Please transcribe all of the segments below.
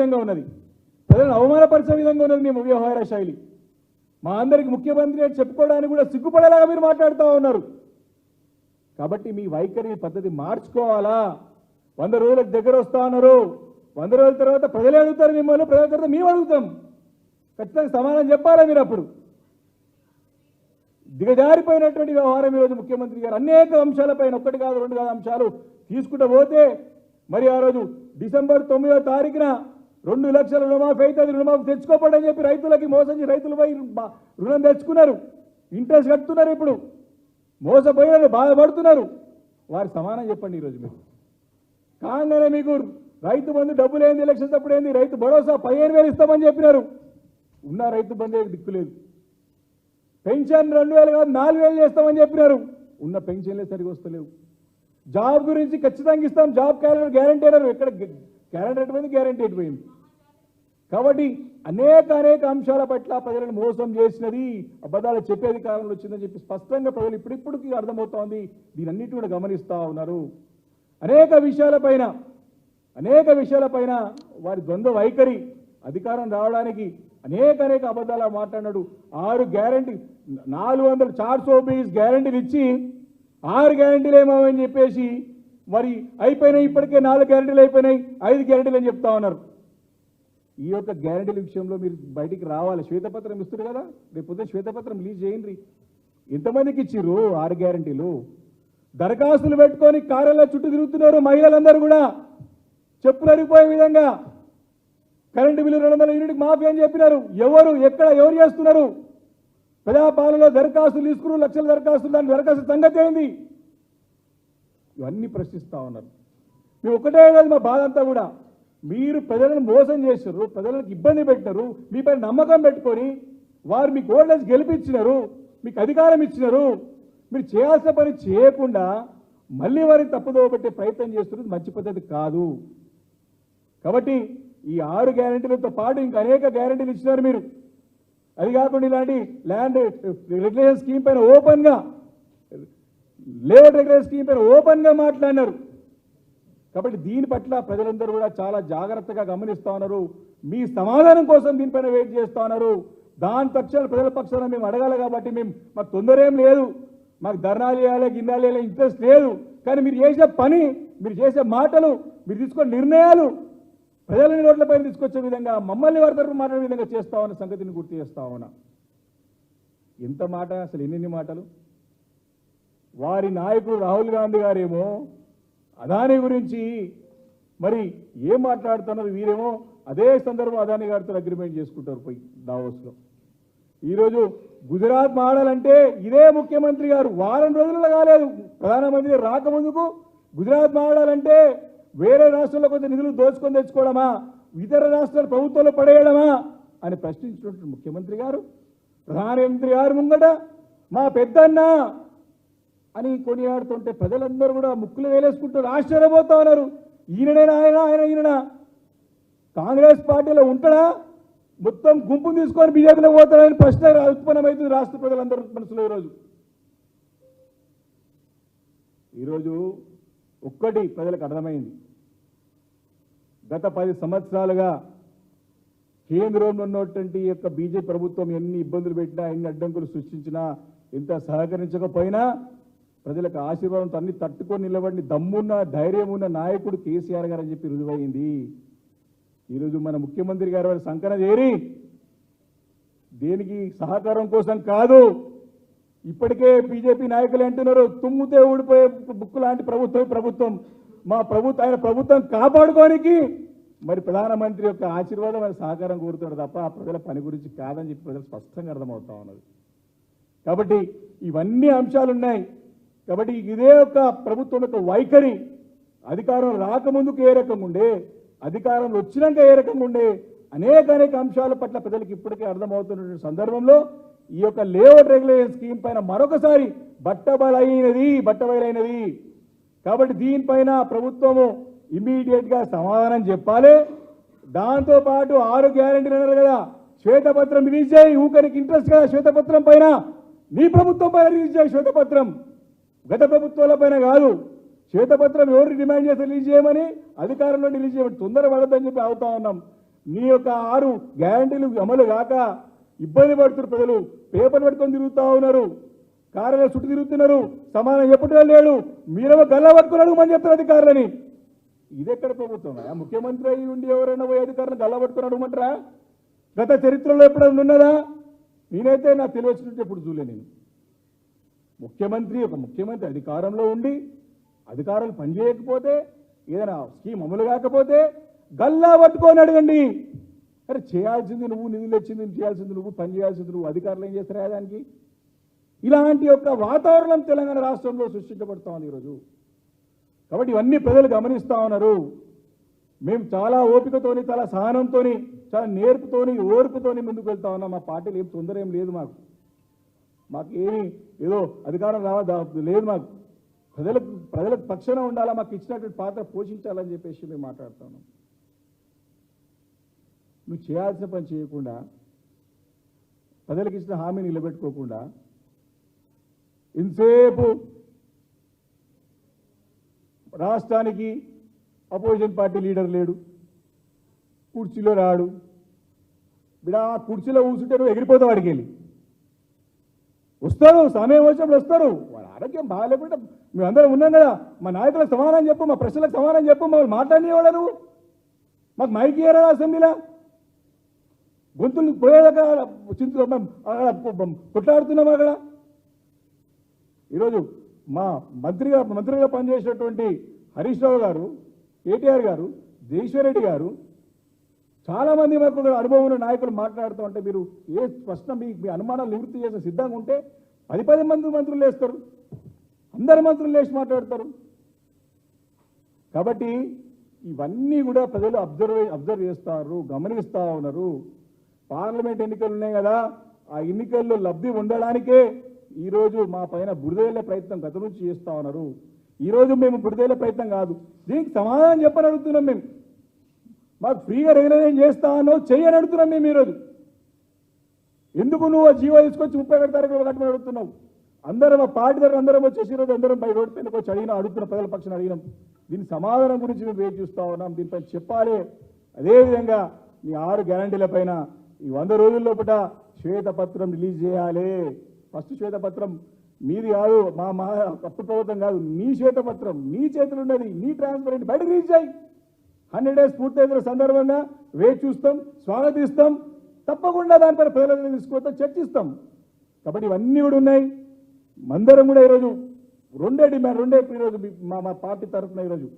విధంగా ఉన్నది. ప్రజలను అవమానపరిచే విధంగా ఉన్నది మేము వ్యవహార శైలి. మా అందరికి ముఖ్యమంత్రి అని చెప్పుకోవడానికి కూడా సిగ్గుపడేలాగా మీరు మాట్లాడుతూ ఉన్నారు. కాబట్టి మీ వైఖరి పద్ధతి మార్చుకోవాలా? వంద రోజులకు దగ్గర వస్తా ఉన్నారు. వంద రోజుల తర్వాత ప్రజలే అడుగుతారు మిమ్మల్ని ప్రజల తర్వాత మేము అడుగుతాం. ఖచ్చితంగా సమాధానం చెప్పాలా మీరు అప్పుడు? దిగజారిపోయినటువంటి వ్యవహారం ఈరోజు ముఖ్యమంత్రి గారు అనేక అంశాలపైన ఒక్కటి కాదు రెండు కాదు అంశాలు తీసుకుంటూ పోతే మరి ఆ రోజు డిసెంబర్ తొమ్మిదో తారీఖున రెండు లక్షల రుణమాఫీ అయితే అది రుణమాఫీ తెచ్చుకోపడని చెప్పి రైతులకి మోసం చేసి రైతులు పోయి రుణం తెచ్చుకున్నారు. ఇంట్రెస్ట్ కట్టుతున్నారు ఇప్పుడు. మోసపోయినారు బాధపడుతున్నారు. వారి సమానం చెప్పండి ఈరోజు మీరు. కాగానే మీకు రైతు బంధు డబ్బులు ఏంది ఎలక్షన్స్ అప్పుడు ఏంది? రైతు భరోసా పదిహేను వేలు ఇస్తామని చెప్పినారు. ఉన్న రైతు బంధు దిక్కులేదు పెన్షన్ రెండు వేలు కాదు నాలుగు వేలు చేస్తామని చెప్పినారు. ఉన్న పెన్షన్లే సరిగా వస్తలేవు. జాబ్ గురించి ఖచ్చితంగా ఇస్తాం. జాబ్ క్యాలెండర్ గ్యారంటీ అన్నారు. ఎక్కడ గ్యారంటీ అయిపోయింది గ్యారంటీ అయిపోయింది కాబట్టి అనేక అనేక అంశాల పట్ల ప్రజలను మోసం చేసినది అబద్ధాలు చెప్పేది కాలంలో వచ్చిందని చెప్పి స్పష్టంగా ప్రజలు ఇప్పుడిప్పుడుకి అర్థమవుతోంది. దీని అన్నిటి కూడా గమనిస్తూ ఉన్నారు. అనేక విషయాలపైన అనేక విషయాలపైన వారి ద్వంద్వ వైఖరి అధికారం రావడానికి అనేక అనేక అబద్ధాలు మాట్లాడినాడు. ఆరు గ్యారంటీ నాలుగు వందల చార్ సో గ్యారంటీలు ఇచ్చి ఆరు గ్యారంటీలు ఏమో అని చెప్పేసి మరి అయిపోయినాయి ఇప్పటికే నాలుగు గ్యారెంటీలు అయిపోయినాయి ఐదు గ్యారెంటీలు అని చెప్తా ఉన్నారు. ఈ యొక్క గ్యారెంటీల విషయంలో మీరు బయటికి రావాలి. శ్వేతపత్రం ఇస్తారు కదా రేపు పొద్దున శ్వేతపత్రం రిలీజ్ చేయండి. ఎంతమందికి ఇచ్చిర్రు ఆరు గ్యారెంటీలు. దరఖాస్తులు పెట్టుకొని కార్యాలయ చుట్టూ తిరుగుతున్నారు మహిళలందరూ కూడా. చెప్పులు అరిగిపోయే విధంగా. కరెంటు బిల్లు రెండు వందల యూనిట్కి మాఫీ అని చెప్పినారు. ఎవరు ఎక్కడ ఎవరు చేస్తున్నారు? ప్రజాపాలనలో దరఖాస్తులు తీసుకున్నారు లక్షల దరఖాస్తులు దాని దరఖాస్తు సంగతి ఏంది? ఇవన్నీ ప్రశ్నిస్తా ఉన్నారు. మేము ఒకటే కాదు మా బాధ అంతా కూడా. మీరు ప్రజలను మోసం చేశారు ప్రజలకు ఇబ్బంది పెట్టినారు మీపై నమ్మకం పెట్టుకొని వారు మీకు ఓల్డేజ్ గెలిపించినారు మీకు అధికారం ఇచ్చినారు. మీరు చేయాల్సిన పని చేయకుండా మళ్ళీ వారిని తప్పుదోవ పెట్టే ప్రయత్నం చేస్తున్నది మంచి పద్ధతి కాదు. కాబట్టి ఈ ఆరు గ్యారెంటీలతో పాటు ఇంకా అనేక గ్యారెంటీలు ఇచ్చినారు మీరు. అది కాకుండా ఇలాంటి ల్యాండ్ రెగ్యులేషన్ స్కీమ్ పైన ఓపెన్గా లేబర్ రెగ్యులర్ స్కీమ్ పైన ఓపెన్గా మాట్లాడినారు. కాబట్టి దీని పట్ల ప్రజలందరూ కూడా చాలా జాగ్రత్తగా గమనిస్తా ఉన్నారు. మీ సమాధానం కోసం దీనిపైన వెయిట్ చేస్తా ఉన్నారు. దాని పక్షాన ప్రజల పక్షాన మేము అడగాలి కాబట్టి మేము మాకు తొందర ఏం లేదు. మాకు ధర్నాలు చేయాలి గిన్నాలు చేయాలి ఇంట్రెస్ట్ లేదు. కానీ మీరు చేసే పని మీరు చేసే మాటలు మీరు తీసుకునే నిర్ణయాలు ప్రజలని రోడ్లపై తీసుకొచ్చే విధంగా మమ్మల్ని వారి తరపు మాట్లాడే విధంగా చేస్తా ఉన్న సంగతిని గుర్తు చేస్తా ఉన్నా. ఎంత మాట అసలు ఎన్ని మాటలు? వారి నాయకుడు రాహుల్ గాంధీ గారేమో అదాని గురించి మరి ఏం మాట్లాడుతున్నారు వీరేమో అదే సందర్భం అదాని గారితో అగ్రిమెంట్ చేసుకుంటారు పోయి దావోస్లో. ఈరోజు గుజరాత్ మాడాలంటే ఇదే ముఖ్యమంత్రి గారు వారం రోజుల్లో కాలేదు. ప్రధానమంత్రి రాకముందుకు గుజరాత్ మాడాలంటే వేరే రాష్ట్రాల్లో కొంత నిధులు దోచుకొని తెచ్చుకోవడమా? ఇతర రాష్ట్రాల ప్రభుత్వంలో పడేయడమా? అని ప్రశ్నించినటువంటి ముఖ్యమంత్రి గారు ప్రధానమంత్రి గారు ముంగట మా పెద్దన్న అని కొనియాడుతుంటే ప్రజలందరూ కూడా ముక్కులు వేలేసుకుంటారు ఆశ్చర్యపోతా ఉన్నారు. ఈయననేనా ఆయన ఆయన ఈయననా? కాంగ్రెస్ పార్టీలో ఉంటాడా? మొత్తం గుంపును తీసుకొని బీజేపీలో పోతాడని ప్రశ్న ఉత్పన్నమవుతుంది రాష్ట్ర ప్రజలందరూ మనసులో ఈరోజు. ఈరోజు ఒక్కటి ప్రజలకు అర్థమైంది. గత పది సంవత్సరాలుగా కేంద్రంలో ఉన్నటువంటి యొక్క బీజేపీ ప్రభుత్వం ఎన్ని ఇబ్బందులు పెట్టినా ఎన్ని అడ్డంకులు సృష్టించినా ఎంత సహకరించకపోయినా ప్రజలకు ఆశీర్వాదంతో అన్ని తట్టుకొని నిలబడిన దమ్మున్న ధైర్యం ఉన్న నాయకుడు కేసీఆర్ గారు అని చెప్పి రుజువైంది ఈరోజు మన ముఖ్యమంత్రి గారు వారి సంకన చేరి దేనికి సహకారం కోసం కాదు ఇప్పటికే బీజేపీ నాయకులు అంటున్నారు తుమ్ముతే ఊడిపోయే బుక్కు లాంటి ప్రభుత్వం ప్రభుత్వం మా ప్రభుత్వం ఆయన ప్రభుత్వం కాపాడుకోనికి. మరి ప్రధానమంత్రి యొక్క ఆశీర్వాదం ఆయన సహకారం కోరుతాడు తప్ప ఆ ప్రజల పని గురించి కాదని చెప్పి ప్రజలు స్పష్టంగా అర్థమవుతా ఉన్నది. కాబట్టి ఇవన్నీ అంశాలు ఉన్నాయి కాబట్టి ఇదే యొక్క ప్రభుత్వం యొక్క వైఖరి. అధికారం రాకముందుకు ఏ రకంగా ఉండే అధికారం వచ్చినాక ఏ రకంగా ఉండే అనేక అనేక అంశాల పట్ల ప్రజలకు ఇప్పటికే అర్థమవుతున్న సందర్భంలో ఈ యొక్క లేఅవుట్ రెగ్యులేషన్ స్కీమ్ పైన మరొకసారి బట్టబలైనది బట్టబయలైనది. కాబట్టి దీనిపైన ప్రభుత్వము ఇమీడియట్గా సమాధానం చెప్పాలి. దాంతో పాటు ఆరు గ్యారంటీలు అన్నారు కదా శ్వేతపత్రం రిలీజ్ చేయి ఊకరికి ఇంట్రెస్ట్ కదా శ్వేతపత్రం పైన. నీ ప్రభుత్వం పైన రిలీజ్ చేయి శ్వేతపత్రం. గత ప్రభుత్వాల పైన కాదు శ్వేతపత్రం ఎవరు డిమాండ్ చేసి రిలీజ్ చేయమని అధికారంలో రిలీజ్ చేయమని తొందర పడద్దని చెప్పి అవుతా ఉన్నాం. నీ యొక్క ఆరు గ్యారంటీలు అమలు కాక ఇబ్బంది పడుతున్నారు ప్రజలు పేపర్ పెట్టుకొని తిరుగుతూ ఉన్నారు. కారణాలు చుట్టూ తిరుగుతున్నారు. సమానం ఎప్పుడు లేడు. మీరేమో గల్లా పట్టుకున్నాడు అడుగుమని చెప్తారు అధికారులని. ఇదెక్కడ ప్రభుత్వం? ముఖ్యమంత్రి అయి ఉండి ఎవరైనా పోయి అధికారులను గల్లా పట్టుకున్నాడు అడుగుమంటారా? గత చరిత్రలో ఎప్పుడైనా ఉన్నదా? నేనైతే నా తెలియచ్చినట్టు ఎప్పుడు చూడలే నేను. ముఖ్యమంత్రి ఒక ముఖ్యమంత్రి అధికారంలో ఉండి అధికారులు పనిచేయకపోతే ఏదైనా స్కీమ్ అమలు కాకపోతే గల్లా పట్టుకొని అడగండి. అరే చేయాల్సింది నువ్వు నిధులు వచ్చింది చేయాల్సింది నువ్వు పని చేయాల్సింది నువ్వు అధికారులు ఏం చేస్తారా దానికి? ఇలాంటి యొక్క వాతావరణం తెలంగాణ రాష్ట్రంలో సృష్టించబడుతూ ఉంది ఈరోజు. కాబట్టి ఇవన్నీ ప్రజలు గమనిస్తూ ఉన్నారు. మేము చాలా ఓపికతోని చాలా సహనంతో చాలా నేర్పుతోని ఓర్పుతోని ముందుకు వెళ్తా ఉన్నాం. మా పార్టీలు ఏం తొందర ఏం లేదు మాకు. మాకు ఏమి ఏదో అధికారం రావా లేదు మాకు. ప్రజలకు ప్రజలకు పక్షాన ఉండాలా మాకు ఇచ్చినటువంటి పాత్ర పోషించాలని చెప్పేసి మేము మాట్లాడుతా నువ్వు చేయాల్సిన పని చేయకుండా ప్రజలకు ఇచ్చిన హామీ నిలబెట్టుకోకుండా ఇంతసేపు రాష్ట్రానికి అపోజిషన్ పార్టీ లీడర్ లేడు కుర్చీలో రాడు. బిడా ఆ కుర్చీలో కూర్చుంటే నువ్వు ఎగిరిపోతావు వాడికి వెళ్ళి వస్తారు సమయం వచ్చినప్పుడు వస్తారు. వాళ్ళ ఆరోగ్యం బాగాలేకుండా మేమందరం ఉన్నాం కదా. మా నాయకులకు సమాధానం చెప్పు మా ప్రశ్నలకు సమాధానం చెప్పు మమ్మల్ని మాట్లాడినవాడా నువ్వు మాకు మైక్ ఇయ్యరా అసెంబ్లీలో? గొంతులు పోయేదాకా చింతు కొట్లాడుతున్నాం అక్కడ. ఈరోజు మా మంత్రిగా మంత్రిగా పనిచేసినటువంటి హరీష్ రావు గారు కేటీఆర్ గారు జగదీశ్వరరెడ్డి గారు చాలా మంది కూడా అనుభవం ఉన్న నాయకులు మాట్లాడుతూ ఉంటే మీరు ఏ స్పష్టం మీ మీ అనుమానాలు నివృత్తి చేసే సిద్ధంగా ఉంటే పది పది మంది మంత్రులు లేస్తారు అందరు మంత్రులు లేచి మాట్లాడతారు. కాబట్టి ఇవన్నీ కూడా ప్రజలు అబ్జర్వ్ అబ్జర్వ్ చేస్తారు గమనిస్తూ ఉన్నారు. పార్లమెంట్ ఎన్నికలు ఉన్నాయి కదా ఆ ఎన్నికల్లో లబ్ధి ఉండడానికే ఈరోజు మా పైన బురదేళ్ళే ప్రయత్నం గత నుంచి చేస్తూ ఉన్నారు. ఈరోజు మేము బురదేళ్ళే ప్రయత్నం కాదు. దీనికి సమాధానం చెప్పని అడుగుతున్నాం మేము. మాకు ఫ్రీగా రెగ్యులరైజ్ చేస్తా చేయని చెయ్యని అడుగుతున్నాం మేము ఈరోజు. ఎందుకు నువ్వు ఆ జీవో తీసుకొచ్చి ముప్పై ఒకటి తారీఖు కట్టమని అడుగుతున్నావు అందరం మా పార్టీ దగ్గర అందరం వచ్చేసి ఈరోజు అందరం బై రోడ్ పైన వచ్చి అడిగినా అడుగుతున్న ప్రజల పక్షాన్ని అడిగినాం. దీని సమాధానం గురించి మేము వేచి చూస్తా ఉన్నాం. దీనిపై చెప్పాలి. అదేవిధంగా మీ ఆరు గ్యారంటీల పైన ఈ వంద రోజుల లోపల శ్వేతపత్రం రిలీజ్ చేయాలి. ఫస్ట్ శ్వేతపత్రం మీది కాదు మా మా అప్పుడు ప్రభుత్వం కాదు నీ శ్వేతపత్రం నీ చేతులు ఉన్నది నీ ట్రాన్స్పరెంట్ బయట రిలీజ్ చేయి. హండ్రెడ్ డేస్ పూర్తయిన సందర్భంగా వేచి చూస్తాం స్వాగతిస్తాం. తప్పకుండా దానిపైన ప్రజలను తీసుకొస్తాం చర్చిస్తాం. కాబట్టి ఇవన్నీ కూడా ఉన్నాయి. మందరం కూడా ఈరోజు రెండే డిమాండ్ రెండే ఈరోజు మా మా పార్టీ తరఫున ఈరోజు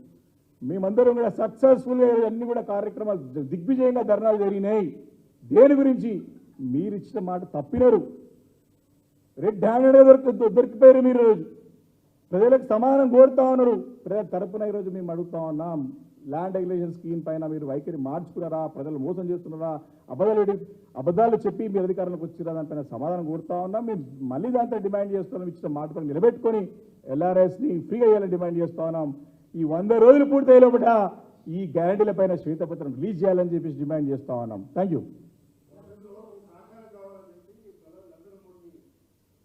మేమందరం కూడా సక్సెస్ఫుల్గా అన్ని కూడా కార్యక్రమాలు దిగ్విజయంగా ధర్నాలు జరిగినాయి. దేని గురించి? మీరు ఇచ్చిన మాట తప్పినారు. రెడ్ హ్యాండెడ్గా దొరికి దొరికిపోయారు మీరు ఈరోజు. ప్రజలకు సమానం కోరుతా ఉన్నారు. ప్రజల తరపున ఈరోజు మేము అడుగుతా ఉన్నాం. ల్యాండ్ రెగ్యులేషన్ స్కీమ్ పైన మీరు వైఖరి మార్చుకున్నారా? ప్రజలు మోసం చేస్తున్నారా? అబద్ధాలు అబద్ధాలు చెప్పి మీ అధికారంలోకి వచ్చిరా దానిపైన సమాధానం కోరుతా ఉన్నాం మేము మళ్ళీ దాంతో డిమాండ్ చేస్తున్నాం. ఇచ్చిన మాట కూడా నిలబెట్టుకొని ఎల్ఆర్ఎస్ని ఫ్రీగా చేయాలని డిమాండ్ చేస్తా ఉన్నాం. ఈ వంద రోజులు పూర్తయ్యే లోపల ఈ గ్యారంటీల పైన శ్వేతపత్రం రిలీజ్ చేయాలని చెప్పేసి డిమాండ్ చేస్తా ఉన్నాం. Thank you